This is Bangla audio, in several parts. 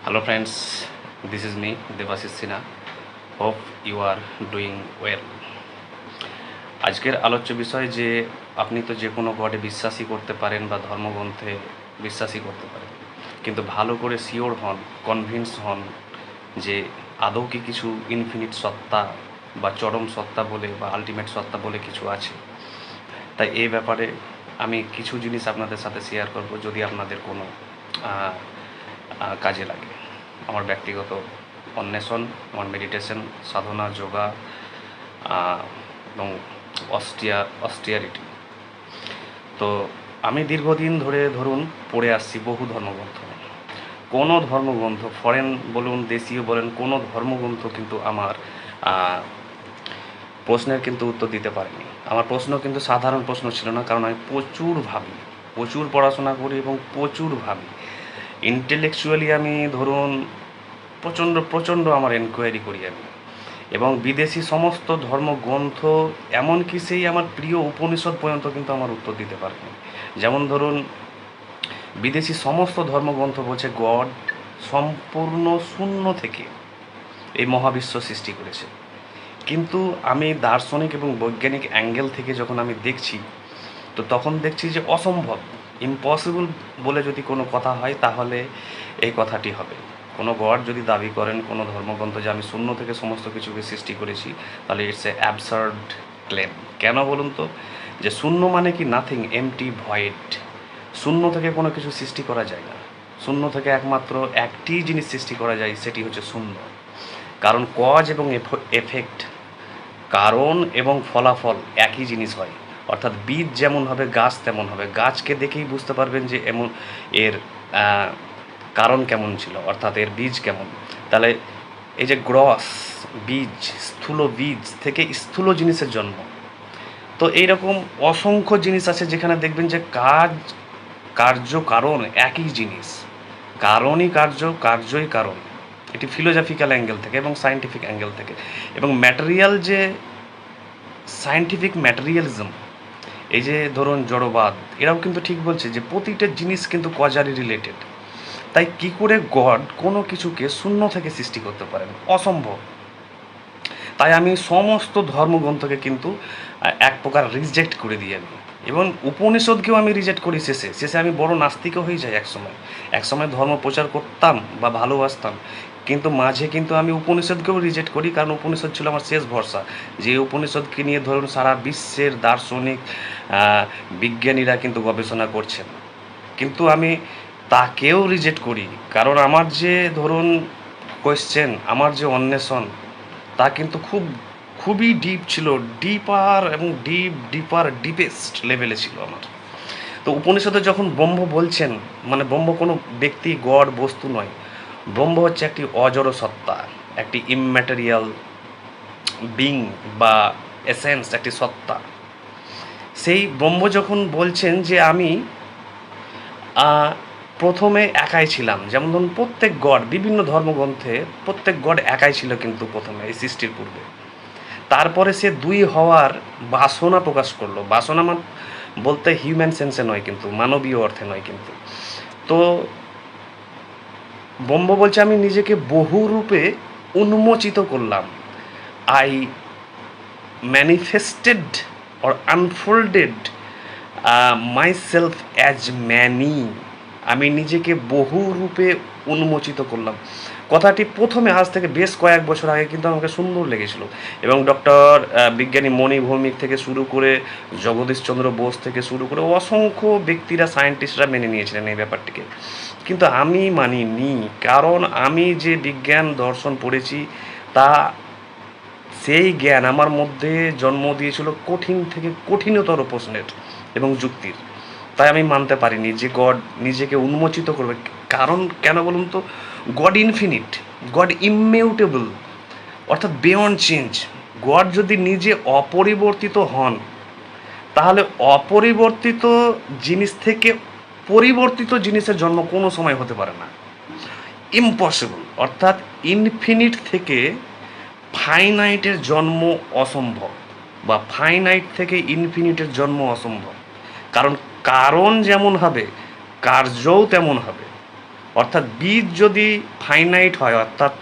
Hello friends, this is me, Devashish Sinha. Hope you are doing well. আজকের আলোচ্য বিষয় যে আপনি তো যে কোনো গডে বিশ্বাসী করতে পারেন বা ধর্মগ্রন্থে বিশ্বাসী করতে পারেন কিন্তু ভালো করে শিওর হন কনভিন্স হন যে আদৌ কি কিছু ইনফিনিট সত্তা বা চরম সত্তা বলে বা আলটিমেট সত্তা বলে কিছু আছে তাই এই ব্যাপারে আমি কিছু জিনিস আপনাদের সাথে শেয়ার করব যদি আপনাদের কোনো কাজে লাগে। আমার ব্যক্তিগত অন্বেষণ, আমার মেডিটেশন সাধনা, যোগা এবং অস্টিয়া অস্টিয়ারিটি তো আমি দীর্ঘদিন ধরে ধরুন পড়ে আসছি বহু ধর্মগ্রন্থ কোনো ধর্মগ্রন্থ ফরেন বলুন, দেশীয় বলেন, কোনো ধর্মগ্রন্থ কিন্তু আমার প্রশ্নের কিন্তু উত্তর দিতে পারেনি। আমার প্রশ্ন কিন্তু সাধারণ প্রশ্ন ছিল না, কারণ আমি প্রচুর ভাবি। প্রচুর পড়াশোনা করি এবং প্রচুর ভাবি। ইন্টেলেকচুয়ালি আমি ধরুন প্রচণ্ড প্রচণ্ড আমার এনকোয়ারি করি আমি। এবং বিদেশি সমস্ত ধর্মগ্রন্থ, এমনকি সেই আমার প্রিয় উপনিষদ পর্যন্ত কিন্তু আমার উত্তর দিতে পারেনি। যেমন ধরুন, বিদেশি সমস্ত ধর্মগ্রন্থ বলছে গড সম্পূর্ণ শূন্য থেকে এই মহাবিশ্ব সৃষ্টি করেছে। কিন্তু আমি দার্শনিক এবং বৈজ্ঞানিক অ্যাঙ্গেল থেকে যখন আমি দেখছি, তো তখন দেখছি যে অসম্ভব। ইম্পসিবল বলে যদি কোনো কথা হয়, তাহলে এই কথাটি হবে। কোনো গড যদি দাবি করেন, কোনো ধর্মগ্রন্থ যে আমি শূন্য থেকে সমস্ত কিছুকে সৃষ্টি করেছি, তাহলে ইটস এ অ্যাবসার্ড ক্লেম কেন বলুন তো? যে শূন্য মানে কি নাথিং এমটি ভয়েড শূন্য থেকে কোনো কিছু সৃষ্টি করা যায় না। শূন্য থেকে একমাত্র একটি জিনিস সৃষ্টি করা যায়, সেটি হচ্ছে শূন্য। কারণ কজ এবং এফেক্ট কারণ এবং ফলাফল একই জিনিস হয়। অর্থাৎ বীজ যেমন হবে, গাছ তেমন হবে। গাছকে দেখেই বুঝতে পারবেন যে এমন এর কারণ কেমন ছিল, অর্থাৎ এর বীজ কেমন। তাহলে এই যে গ্রস, বীজ, স্থূল বীজ থেকে স্থূল জিনিসের জন্ম। তো এইরকম অসংখ্য জিনিস আছে যেখানে দেখবেন যে কাজ, কার্য, কারণ একই জিনিস। কারণই কার্য, কার্যই কারণ। এটি ফিলোজফিক্যাল অ্যাঙ্গেল থেকে এবং সায়েন্টিফিক অ্যাঙ্গেল থেকে। এবং ম্যাটেরিয়াল যে সায়েন্টিফিক ম্যাটেরিয়ালিজম এই যে ধরুন জড়বাদ, এরাও কিন্তু ঠিক বলছে যে প্রতিটা জিনিস কিন্তু কজারি রিলেটেড তাই কি করে গড কোনো কিছুকে শূন্য থেকে সৃষ্টি করতে পারেন? অসম্ভব। তাই আমি সমস্ত ধর্মগ্রন্থকে কিন্তু এক প্রকার রিজেক্ট করে দিই আমি এবং উপনিষদকেও আমি রিজেক্ট করি শেষে। শেষে আমি বড় নাস্তিকও হয়ে যাই একসময়। একসময় ধর্ম প্রচার করতাম বা ভালোবাসতাম। কিন্তু মাঝে কিন্তু আমি উপনিষদকেও রিজেক্ট করি, কারণ উপনিষদ ছিল আমার শেষ ভরসা। যে উপনিষদকে নিয়ে ধরুন সারা বিশ্বের দার্শনিক বিজ্ঞানীরা কিন্তু গবেষণা করছেন। কিন্তু আমি তাকেও রিজেক্ট করি। কারণ আমার যে ধরুন কোয়েশ্চেন আমার যে অন্বেষণ, তা কিন্তু খুব, খুবই ডিপ ছিল। ডিপার এবং ডিপ ডিপার ডিপেস্ট লেভেলে ছিল আমার। তো উপনিষদে যখন ব্রহ্ম বলছেন মানে ব্রহ্ম কোনো ব্যক্তি, গড, বস্তু নয়। ব্রহ্ম হচ্ছে একটি অজড় সত্তা, একটি ইমম্যাটেরিয়াল বিং বা এসেন্স একটি সত্তা। সেই ব্রহ্ম যখন বলছেন যে আমি প্রথমে একাই ছিলাম। যেমন ধরুন প্রত্যেক গড, বিভিন্ন ধর্মগ্রন্থে প্রত্যেক গড একাই ছিল কিন্তু প্রথমে এই সৃষ্টির পূর্বে। তারপরে সে দুই হওয়ার বাসনা প্রকাশ করল। বাসনা বলতে হিউম্যান সেন্সে নয় কিন্তু, মানবীয় অর্থে নয় কিন্তু। তো ব্রহ্ম বলছে, আমি নিজেকে বহু রূপে উন্মোচিত করলাম। I manifested or unfolded myself as many আমি নিজেকে বহু রূপে উন্মোচিত করলাম। কথাটি প্রথমে আজ থেকে বেশ কয়েক বছর আগে কিন্তু আমাকে সুন্দর লেগেছিল এবং ডক্টর বিজ্ঞানী মণি ভৌমিক থেকে শুরু করে জগদীশচন্দ্র বোস থেকে শুরু করে অসংখ্য ব্যক্তিরা, সায়েন্টিস্টরা মেনে নিয়েছিলেন এই ব্যাপারটিকে। কিন্তু আমি মানিনি, কারণ আমি যে বিজ্ঞান দর্শন পড়েছি তা সেই জ্ঞান আমার মধ্যে জন্ম দিয়েছিল কঠিন থেকে কঠিনতর প্রশ্নের এবং যুক্তির, তাই আমি মানতে পারিনি যে গড নিজেকে উন্মোচিত করবে। কারণ কেন বলুন তো? গড ইনফিনিট গড ইমিউটেবল অর্থাৎ বিয়ন্ড চেঞ্জ গড যদি নিজে অপরিবর্তিত হন, তাহলে অপরিবর্তিত জিনিস থেকে পরিবর্তিত জিনিসের জন্ম কোনো সময় হতে পারে না। ইম্পসিবল অর্থাৎ ইনফিনিট থেকে ফাইনাইটের জন্ম অসম্ভব বা ফাইনাইট থেকে ইনফিনিটের জন্ম অসম্ভব। কারণ কারণ যেমন হবে, কার্যও তেমন হবে। অর্থাৎ বীজ যদি ফাইনাইট হয়, অর্থাৎ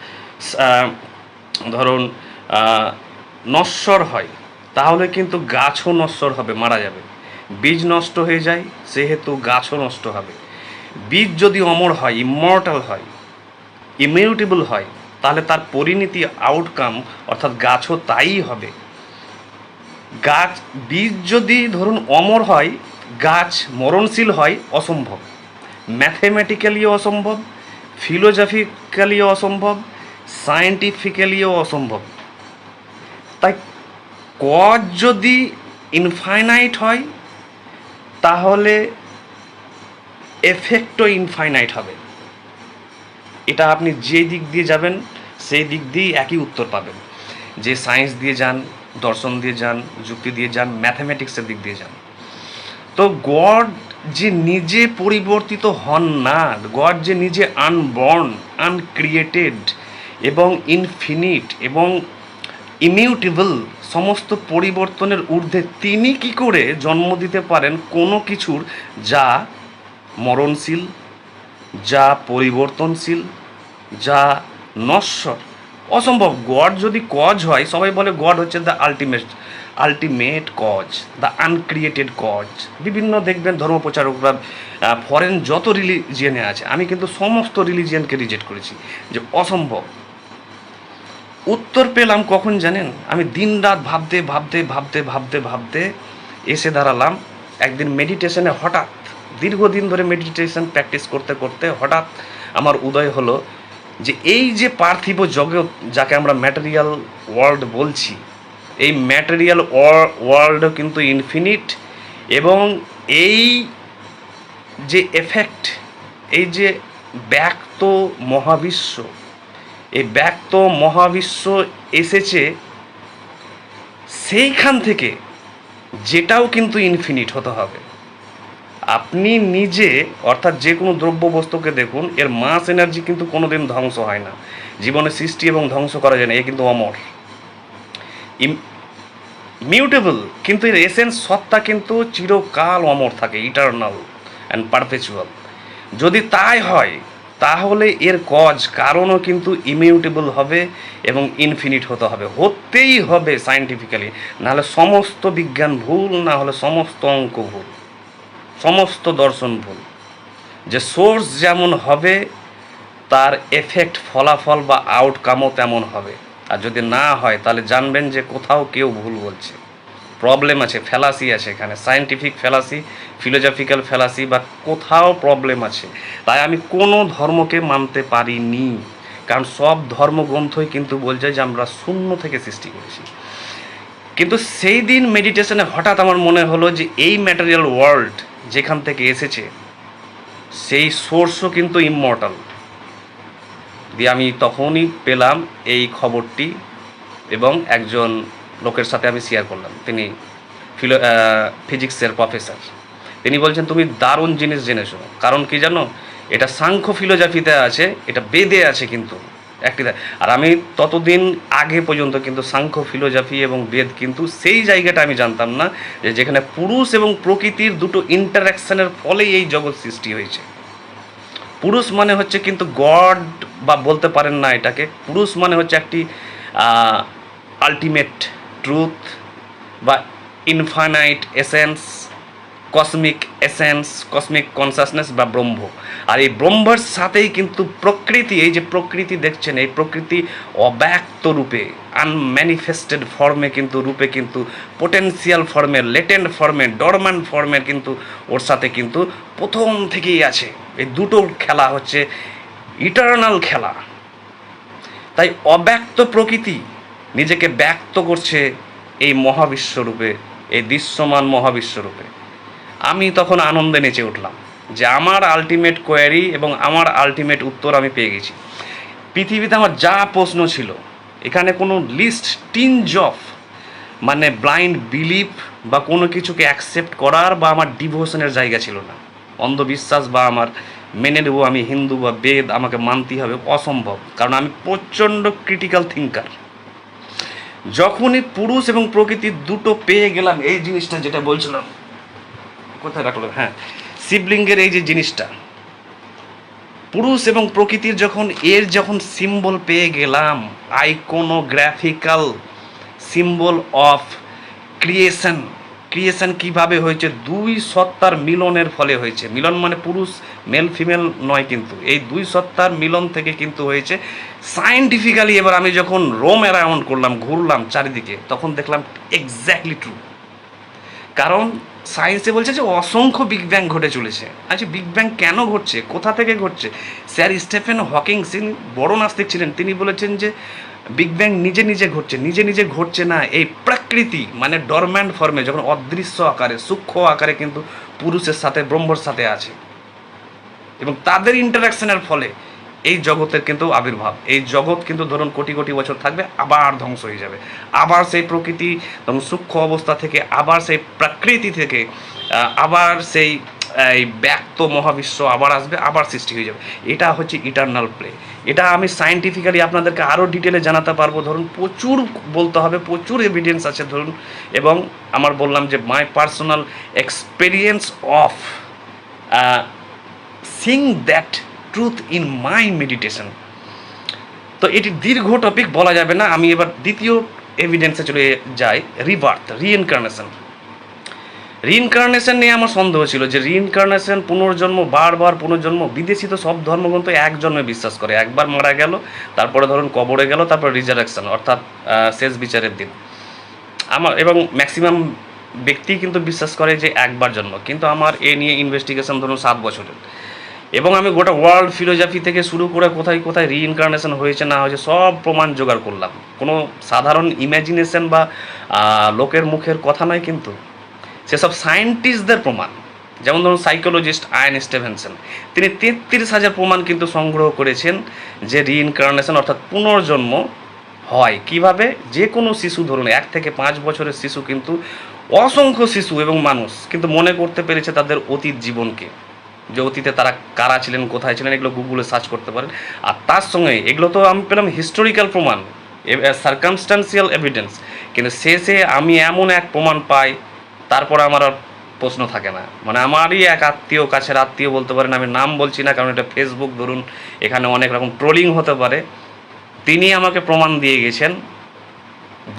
ধরুন নশ্বর হয়, তাহলে কিন্তু গাছও নশ্বর হবে, মারা যাবে। বীজ নষ্ট হয়ে যায়, সেহেতু গাছও নষ্ট হবে। বীজ যদি অমর হয় ইমর্টাল হয় ইমিউটেবল হয় তাহলে তার পরিণতি আউটকাম অর্থাৎ গাছও তাই হবে। গাছ বীজ যদি ধরুন অমর হয়, গাছ মরণশীল হয়, অসম্ভব। ম্যাথেমেটিক্যালিও অসম্ভব ফিলোজফিক্যালিও অসম্ভব সায়েন্টিফিক্যালিও অসম্ভব। তাই কজ যদি ইনফাইনাইট হয়, তাহলে এফেক্টও ইনফাইনাইট হবে। এটা আপনি যে দিক দিয়ে যাবেন, সেই দিক দিয়েই একই উত্তর পাবেন। যে সায়েন্স দিয়ে যান, দর্শন দিয়ে যান, যুক্তি দিয়ে যান, ম্যাথামেটিক্সের দিক দিয়ে যান। তো গড যে নিজে পরিবর্তিত হন না, গড যে নিজে আনবর্ন আনক্রিয়েটেড এবং ইনফিনিট এবং ইমিউটেবল সমস্ত পরিবর্তনের ঊর্ধ্বে তিনি কি করে জন্ম দিতে পারেন কোনো কিছুর, যা মরণশীল যা পরিবর্তনশীল, যা নশ্বর। অসম্ভব, গড যদি কজ হয়, সবাই বলে গড হচ্ছে the ultimate ultimate cause the uncreated cause বিভিন্ন দেখবেন ধর্ম প্রচারকরা ফরেন যত রিলিজিয়নে আছে, আমি কিন্তু সমস্ত রিলিজিয়ানকে রিজেক্ট করেছি, যে অসম্ভব। উত্তর পেলাম কখন জানেন? আমি দিন রাত ভাবতে ভাবতে ভাবতে ভাবতে ভাবতে এসে দাঁড়ালাম, একদিন মেডিটেশনে হঠাৎ দীর্ঘদিন ধরে মেডিটেশন প্র্যাকটিস করতে করতে হঠাৎ আমার উদয় হলো যে এই যে পার্থিব জগৎ যাকে আমরা ম্যাটেরিয়াল ওয়ার্ল্ড বলছি, এই ম্যাটেরিয়াল ওয়ার্ল্ডও কিন্তু ইনফিনিট এবং এই যে এফেক্ট এই যে ব্যক্ত মহাবিশ্ব, এই ব্যক্ত মহাবিশ্ব এসেছে সেইখান থেকে যেটাও কিন্তু ইনফিনিট হতে হবে। আপনি নিজে, অর্থাৎ যে কোনো দ্রব্য বস্তুকে দেখুন, এর মাস এনার্জি কিন্তু কোনোদিন ধ্বংস হয় না। জীবনে সৃষ্টি এবং ধ্বংস করা যায় না, এ কিন্তু অমর। মিউটেবল কিন্তু এর এসেন্স সত্তা কিন্তু চিরকাল অমর থাকে ইটার্নাল অ্যান্ড পারপেচুয়াল যদি তাই হয়, তাহলে এর কজ কারণও কিন্তু ইমিউটেবল হবে এবং ইনফিনিট হতে হবে। হতেই হবে সায়েন্টিফিক্যালি নাহলে সমস্ত বিজ্ঞান ভুল না হলে সমস্ত অঙ্ক ভুল। সমস্ত দর্শন ভুল। যে সোর্স যেমন হবে, তার এফেক্ট ফলাফল বা আউটকামও তেমন হবে। আর যদি না হয়, তাহলে জানবেন যে কোথাও কেউ ভুল বলছে। প্রবলেম আছে ফেলাসি আছে এখানে। সায়েন্টিফিক ফেলাসি ফিলোজফিক্যাল ফেলাসি বা কোথাও প্রবলেম আছে। তাই আমি কোনো ধর্মকে মানতে পারিনি। কারণ সব ধর্মগ্রন্থই কিন্তু বলছে যে আমরা শূন্য থেকে সৃষ্টি করেছি। কিন্তু সেই দিন মেডিটেশনে হঠাৎ আমার মনে হলো যে এই ম্যাটেরিয়াল ওয়ার্ল্ড যেখান থেকে এসেছে, সেই সোর্সও কিন্তু ইমমর্টাল দিয়ে আমি তখনই পেলাম এই খবরটি এবং একজন লোকের সাথে আমি শেয়ার করলাম। তিনি ফিলো ফিজিক্সের প্রফেসর তিনি বলছেন, তুমি দারুণ জিনিস জেনেছো। কারণ কি জানো? এটা সাংখ্য ফিলোজফিতে আছে, এটা বেদে আছে কিন্তু। একটি আর আমি ততদিন আগে পর্যন্ত কিন্তু সাংখ্য ফিলোজফি এবং বেদ কিন্তু সেই জায়গাটা আমি জানতাম না যে যেখানে পুরুষ এবং প্রকৃতির দুটো ইন্টারাকশনের ফলেই এই জগৎ সৃষ্টি হয়েছে। পুরুষ মানে হচ্ছে কিন্তু গড বা বলতে পারেন না এটাকে, পুরুষ মানে হচ্ছে একটি আলটিমেট ট্রুথ বা infinite essence cosmic essence cosmic consciousness বা ব্রহ্ম। আর এই ব্রহ্মর সাথেই কিন্তু প্রকৃতি, এই যে প্রকৃতি দেখছেন, এই প্রকৃতি অব্যক্ত রূপে আনম্যানিফেস্টেড ফর্মে কিন্তু, রূপে কিন্তু পোটেন্সিয়াল ফর্মে লেটেন্ট ফর্মে ডরম্যান্ট ফর্মের কিন্তু ওর সাথে কিন্তু প্রথম থেকেই আছে। এই দুটো খেলা হচ্ছে ইটার্নাল খেলা। তাই অব্যক্ত প্রকৃতি নিজেকে ব্যক্ত করছে এই মহাবিশ্বরূপে এই দৃশ্যমান মহাবিশ্বরূপে আমি তখন আনন্দে নেচে উঠলাম যে আমার আলটিমেট কোয়ারি এবং আমার আলটিমেট উত্তর আমি পেয়ে গেছি। পৃথিবীতে আমার যা প্রশ্ন ছিল, এখানে কোনো লিস্ট টিনজ অফ মানে ব্লাইন্ড বিলিভ বা কোনো কিছুকে অ্যাকসেপ্ট করার বা আমার ডিভোশনের জায়গা ছিল না। অন্ধবিশ্বাস বা আমার মেনে নেব আমি হিন্দু বা বেদ আমাকে মানতেই হবে অসম্ভব, কারণ আমি প্রচণ্ড ক্রিটিক্যাল থিঙ্কার যখনই পুরুষ এবং প্রকৃতির দুটো পেয়ে গেলাম, এই জিনিসটা যেটা বলছিলাম কোথায় রাখল? হ্যাঁ। শিবলিঙ্গের এই যে জিনিসটা, পুরুষ এবং প্রকৃতির যখন, এর যখন সিম্বল পেয়ে গেলাম iconographical symbol of creation creation কীভাবে হয়েছে? দুই সত্তার মিলনের ফলে হয়েছে। মিলন মানে পুরুষ মেল ফিমেল নয় কিন্তু। এই দুই সত্তার মিলন থেকে কিন্তু হয়েছে। সায়েন্টিফিক্যালি এবার আমি যখন রোম অ্যারাউন্ড করলাম, ঘুরলাম চারিদিকে, তখন দেখলাম এক্স্যাক্টলি ট্রু কারণ সায়েন্সে বলছে যে অসংখ্য বিগ ব্যাং ঘটে চলেছে। আচ্ছা বিগ ব্যাং কেন ঘটছে? কোথা থেকে ঘটছে? স্যার স্টেফেন হকিং তিনি বড় নাস্তিক ছিলেন। তিনি বলেছেন যে বিগ ব্যাং নিজে নিজে ঘটছে, নিজে নিজে ঘটছে না, এই প্রকৃতি মানে ডরম্যান্ট ফর্মে যখন অদৃশ্য আকারে, সূক্ষ্ম আকারে কিন্তু পুরুষের সাথে, ব্রহ্মর সাথে আছে। এবং তাদের ইন্টারাকশনের ফলে এই জগতের কিন্তু আবির্ভাব। এই জগৎ কিন্তু ধরুন কোটি কোটি বছর থাকবে, আবার ধ্বংস হয়ে যাবে। আবার সেই প্রকৃতি ধরুন সূক্ষ্ম অবস্থা থেকে, আবার সেই প্রকৃতি থেকে আবার সেই, এই ব্যক্ত মহাবিশ্ব আবার আসবে, আবার সৃষ্টি হয়ে যাবে। এটা হচ্ছে ইটার্নাল প্লে এটা আমি সায়েন্টিফিক্যালি আপনাদেরকে আরও ডিটেলে জানাতে পারব। ধরুন প্রচুর বলতে হবে, প্রচুর এভিডেন্স আছে ধরুন। এবং আমার বললাম যে my personal experience of seeing that truth in my meditation তো এটি দীর্ঘ টপিক বলা যাবে না। আমি এবার দ্বিতীয় এভিডেন্সে চলে যাই। রিবার্থ রিইনকার্নেশন রিইনকার্নেশন নিয়ে আমার সন্দেহ ছিল যে রিইনকার্নেশন পুনর্জন্ম, বারবার পুনর্জন্ম বিদেশি তো সব ধর্মগ্রন্থ এক জন্মে বিশ্বাস করে। একবার মারা গেল, তারপরে ধরুন কবরে গেল, তারপর রিজারেকশন অর্থাৎ শেষ বিচারের দিন। আমার, এবং ম্যাক্সিমাম ব্যক্তি কিন্তু বিশ্বাস করে যে একবার জন্ম। কিন্তু আমার এ নিয়ে ইনভেস্টিগেশন ধরুন সাত বছরের। এবং আমি গোটা ওয়ার্ল্ড ফিলোজফি থেকে শুরু করে কোথায় কোথায় রিইনকার্নেশন হয়েছে না হয়েছে সব প্রমাণ জোগাড় করলাম। কোনো সাধারণ ইমাজিনেশন বা লোকের মুখের কথা নয় কিন্তু, সেসব সায়েন্টিস্টদের প্রমাণ। যেমন ধরুন সাইকোলজিস্ট আয়ন স্টেভেনসন তিনি তেত্রিশ হাজার প্রমাণ কিন্তু সংগ্রহ করেছেন যে রিইনকার্নেশন অর্থাৎ পুনর্জন্ম হয়। কীভাবে? যে কোনো শিশু ধরুন, এক থেকে পাঁচ বছরের শিশু কিন্তু অসংখ্য শিশু এবং মানুষ কিন্তু মনে করতে পেরেছে তাদের অতীত জীবনকে। যে অতীতে তারা কারা ছিলেন, কোথায় ছিলেন, এগুলো গুগলে সার্চ করতে পারেন। আর তার সঙ্গে এগুলো তো আমি পেলাম হিস্টোরিক্যাল প্রমাণ সার্কামস্টান্সিয়াল এভিডেন্স কিন্তু শেষে আমি এমন এক প্রমাণ পাই, তারপর আমার আর প্রশ্ন থাকে না। মানে আমারই এক আত্মীয়, কাছের আত্মীয় বলতে পারেন, আমি নাম বলছি না, কারণ এটা ফেসবুক ধরুন, এখানে অনেক রকম ট্রোলিং হতে পারে। তিনি আমাকে প্রমাণ দিয়ে গেছেন,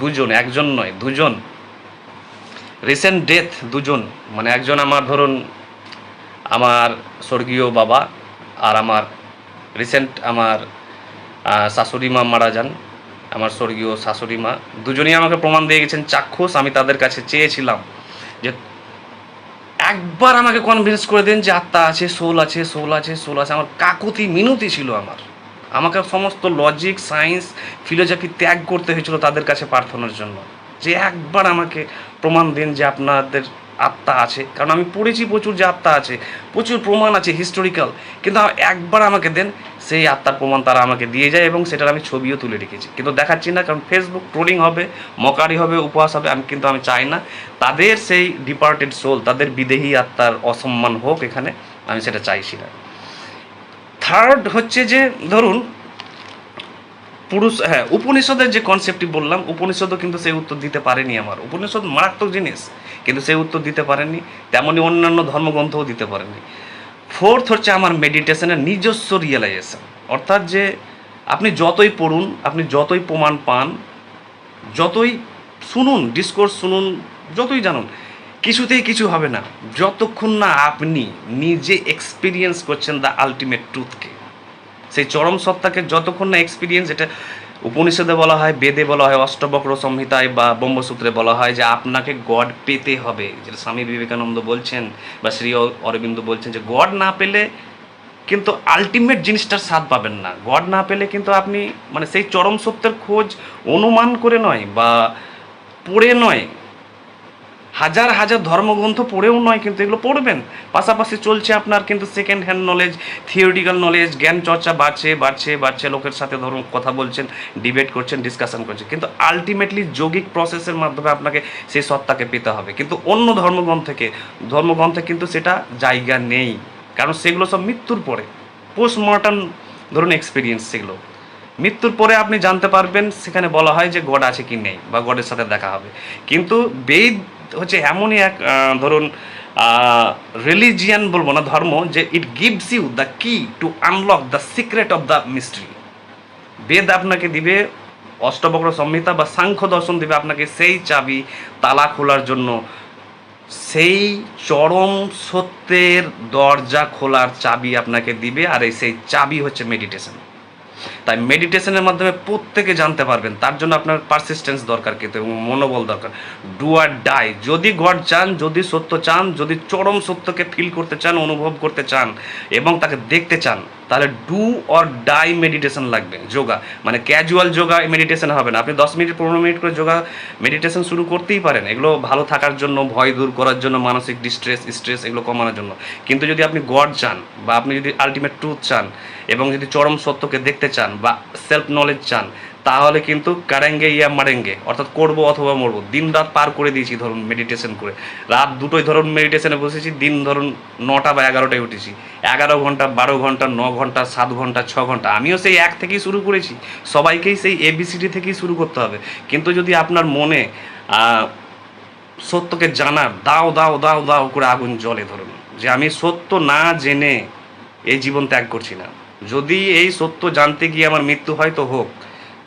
দুজন, একজন নয়, দুজন। রিসেন্ট ডেথ দুজন। মানে একজন আমার ধরুন আমার স্বর্গীয় বাবা আর আমার রিসেন্ট আমার শাশুড়ি মা মারা যান। আমার স্বর্গীয় শাশুড়ি মা। দুজনেই আমাকে প্রমাণ দিয়ে গেছেন, চাক্ষুষ। আমি তাদের কাছে চেয়েছিলাম যে একবার আমাকে কনভিন্স করে দেন যে আত্মা আছে সোল আছে সোল আছে সোল আছে। আমার কাকুতি মিনতি ছিল আমার। আমাকে সমস্ত লজিক সায়েন্স ফিলোজফি ত্যাগ করতে হয়েছিল তাদের কাছে প্রার্থনার জন্য। যে একবার আমাকে প্রমাণ দিন যে আপনাদের আত্মা আছে। কারণ আমি পড়েছি প্রচুর যে আত্মা আছে, প্রচুর প্রমাণ আছে হিস্টোরিক্যাল কিন্তু একবার আমাকে দেন, সেই আত্মার প্রমাণ তারা আমাকে দিয়ে যায় এবং সেটার আমি ছবিও তুলে রেখেছি। কিন্তু দেখাচ্ছি না, কারণ ফেসবুক ট্রোলিং হবে, মকারি হবে, উপহাস হবে, আমি কিন্তু আমি চাই না। তাদের সেই ডিপার্টেড সোল তাদের বিদেহী আত্মার অসম্মান হোক এখানে, আমি সেটা চাইছি না। থার্ড হচ্ছে যে, ধরুন পুরুষ হ্যাঁ উপনিষদের যে কনসেপ্টটি বললাম, উপনিষদও কিন্তু সেই উত্তর দিতে পারেনি আমার। উপনিষদ মারাত্মক জিনিস, কিন্তু সেই উত্তর দিতে পারেনি, তেমনই অন্যান্য ধর্মগ্রন্থও দিতে পারেনি। ফোর্থ হচ্ছে আমার মেডিটেশনের নিজস্ব রিয়েলাইজেশন অর্থাৎ যে আপনি যতই পড়ুন, আপনি যতই প্রমাণ পান, যতই শুনুন ডিসকোর্স শুনুন, যতই জানুন, কিছুতেই কিছু হবে না। যতক্ষণ না আপনি নিজে এক্সপিরিয়েন্স করছেন দ্য আলটিমেট ট্রুথকে সেই চরম সত্তাকে যতক্ষণ না এক্সপিরিয়েন্স এটা উপনিষদে বলা হয়, বেদে বলা হয়, অষ্টবক্র সংহিতায় বা ব্রহ্মসূত্রে বলা হয় যে আপনাকে গড পেতে হবে। যেটা স্বামী বিবেকানন্দ বলছেন বা শ্রী অরবিন্দ বলছেন যে গড না পেলে কিন্তু আলটিমেট জিনিসটার স্বাদ পাবেন না। গড না পেলে কিন্তু আপনি মানে সেই চরম সত্যের খোঁজ অনুমান করে নয় বা পড়ে নয়। হাজার হাজার ধর্মগ্রন্থ পড়েও নয় কিন্তু এগুলো পড়বেন। পাশাপাশি চলছে আপনার কিন্তু second hand knowledge theoretical knowledge জ্ঞান চর্চা বাড়ছে বাড়ছে বাড়ছে, লোকের সাথে ধরুন কথা বলছেন ডিবেট করছেন ডিসকাশন করছেন। কিন্তু আলটিমেটলি যৌগিক প্রসেসের মাধ্যমে আপনাকে সেই সত্তাকে পেতে হবে। কিন্তু অন্য ধর্মগ্রন্থ থেকে, ধর্মগ্রন্থে কিন্তু সেটা জায়গা নেই। কারণ সেগুলো সব মৃত্যুর পরে। পোস্টমর্টম ধরুন এক্সপিরিয়েন্স সেগুলো। মৃত্যুর পরে আপনি জানতে পারবেন, সেখানে বলা হয় যে গড আছে কি নেই, বা গডের সাথে দেখা হবে। কিন্তু বেদ হচ্ছে এমনই এক ধরুন রিলিজিয়ান বলব না, ধর্ম, যে it gives you the key to unlock the secret of the mystery Veda আপনাকে দিবে, অষ্টবক্র সংহিতা বা সাংখ্য দর্শন দিবে আপনাকে সেই চাবি তালা খোলার জন্য। সেই চরম সত্যের দরজা খোলার চাবি আপনাকে দিবে, আর এই সেই চাবি হচ্ছে মেডিটেশন তাই মেডিটেশনের মাধ্যমে প্রত্যেকে জানতে পারবেন। তার জন্য আপনার পারসিস্টেন্স দরকার কিন্তু এবং মনোবল দরকার। ডু আর ডাই যদি গড চান, যদি সত্য চান, যদি চরম সত্যকে ফিল করতে চান, অনুভব করতে চান এবং তাকে দেখতে চান তাহলে ডু অর ডাই মেডিটেশন লাগবে, যোগা। মানে ক্যাজুয়াল যোগা মেডিটেশন হবে না। আপনি দশ মিনিট, পনেরো মিনিট করে যোগা মেডিটেশন শুরু করতেই পারেন। এগুলো ভালো থাকার জন্য, ভয় দূর করার জন্য, মানসিক ডিস্ট্রেস স্ট্রেস এগুলো কমানোর জন্য। কিন্তু যদি আপনি গড চান বা আপনি যদি আলটিমেট ট্রুথ চান এবং যদি চরম সত্যকে দেখতে চান বা সেলফ নলেজ চান তাহলে কিন্তু কারেঙ্গে ইয়া মারেঙ্গে, অর্থাৎ করব অথবা মরবো। দিন রাত পার করে দিয়েছি ধরুন মেডিটেশন করে। রাত দুটোই ধরুন মেডিটেশনে বসেছি, দিন ধরুন নটা বা এগারোটায় উঠেছি। এগারো ঘণ্টা, বারো ঘণ্টা, ন ঘণ্টা, সাত ঘণ্টা, ছ ঘণ্টা, আমিও সেই এক থেকেই শুরু করেছি। সবাইকেই সেই এবিসিডি থেকেই শুরু করতে হবে। কিন্তু যদি আপনার মনে সত্যকে জানার, দাও দাও দাও দাও করে আগুন জ্বলে ধরুন, যে আমি সত্য না জেনে এই জীবন ত্যাগ করছি না। যদি এই সত্য জানতে গিয়ে আমার মৃত্যু হয় তো হোক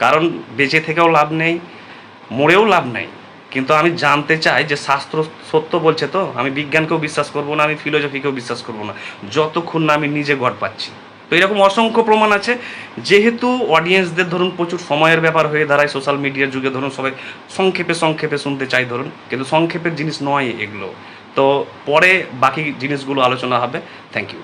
কারণ বেঁচে থেকেও লাভ নেই, মরেও লাভ নেই। কিন্তু আমি জানতে চাই যে শাস্ত্র সত্য বলছে তো, আমি বিজ্ঞানকেও বিশ্বাস করব না, আমি ফিলোজফিকেও বিশ্বাস করব না। যতক্ষণ না আমি নিজে গড় পাচ্ছি। তো এরকম অসংখ্য প্রমাণ আছে। যেহেতু অডিয়েন্সদের ধরুন প্রচুর সময়ের ব্যাপার হয়ে দাঁড়ায় সোশ্যাল মিডিয়ার যুগে, ধরুন সবাই সংক্ষেপে সংক্ষেপে শুনতে চাই ধরুন, কিন্তু সংক্ষেপের জিনিস নয় এগুলো। তো পরে বাকি জিনিসগুলো আলোচনা হবে। Thank you